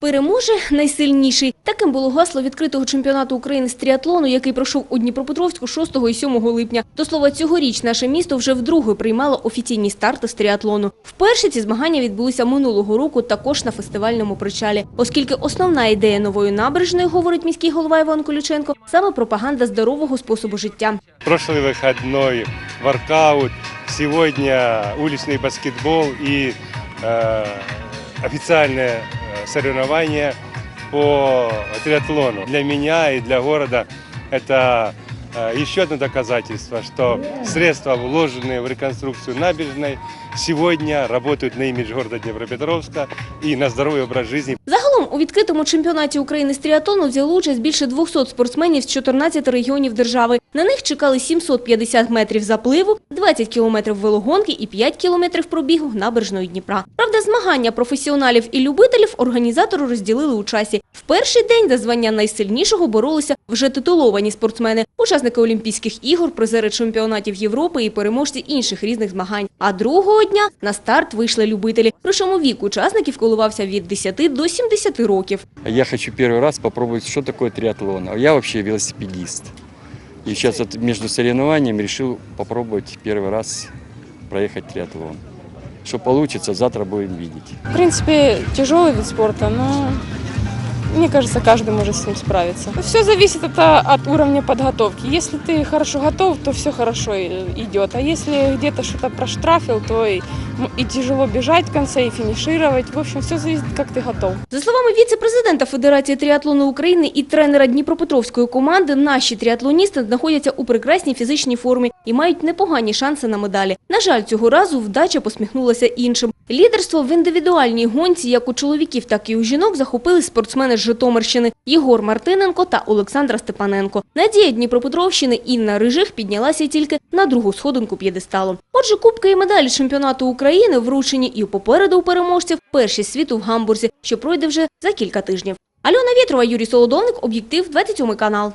Переможе найсильніший. Таким було гасло відкритого чемпіонату України з тріатлону, який пройшов у Дніпропетровську 6 і 7 липня. До слова, цьогоріч наше місто вже вдруге приймало офіційні старти з тріатлону. Вперше ці змагання відбулися минулого року також на фестивальному причалі, оскільки основна ідея нової набережної, говорить міський голова Іван Колюченко, саме пропаганда здорового способу життя. Прошлый выходной воркаут, сегодня уличный баскетбол и э, официальное э, соревнование по триатлону. Для меня и для города это э, еще одно доказательство, что средства, вложенные в реконструкцию набережной, сегодня работают на имидж города Днепропетровска и на здоровый образ жизни. Загалом у відкритому чемпіонаті України з тріатлону взяли участь більше 200 спортсменів з 14 регіонів держави. На них чекали 750 метрів запливу, 20 кілометрів велогонки і 5 кілометрів пробігу набережної Дніпра. Змагання професіоналів і любителів організатори розділили у часі. В перший день за звання найсильнішого боролися вже титуловані спортсмени, учасники Олімпійських ігор, призери чемпіонатів Європи і переможці інших різних змагань. А другого дня на старт вийшли любителі. Причому вік учасників коливався від 10 до 70 років. Я хочу первый раз попробовать, что такое триатлон. А Я вообще велосипедист. Сейчас вот между соревнованиями решил попробовать первый раз проехать триатлон. Что получится, завтра будем видеть. В принципе, тяжелый вид спорта, но мне кажется, каждый может с ним справиться. Все зависит от, от уровня подготовки. Если ты хорошо готов, то все хорошо и- идет. А если где-то что-то проштрафил, то и, м, и тяжело бежать в конце, и финишировать. В общем, все зависит, как ты готов. За словами віце-президента Федерації тріатлону України і тренера Дніпропетровської команди, наші тріатлоністи знаходяться у прекрасній фізичній формі і мають непогані шанси на медалі. На жаль, цього разу вдача посміхнулася іншим. Лідерство в індивідуальній гонці як у чоловіків, так і у жінок захопили спортсмени з Житомирщини Єгор Мартиненко та Олександра Степаненко. Надія Дніпропетровщини Інна Рижих піднялася тільки на другу сходинку п'єдесталу. Отже, кубки і медалі чемпіонату України вручені і попереду у переможців першість світу в Гамбурзі, що пройде вже за кілька тижнів. Альона Вєтрова, Юрій Солодовник, Об'єктив, 27 канал.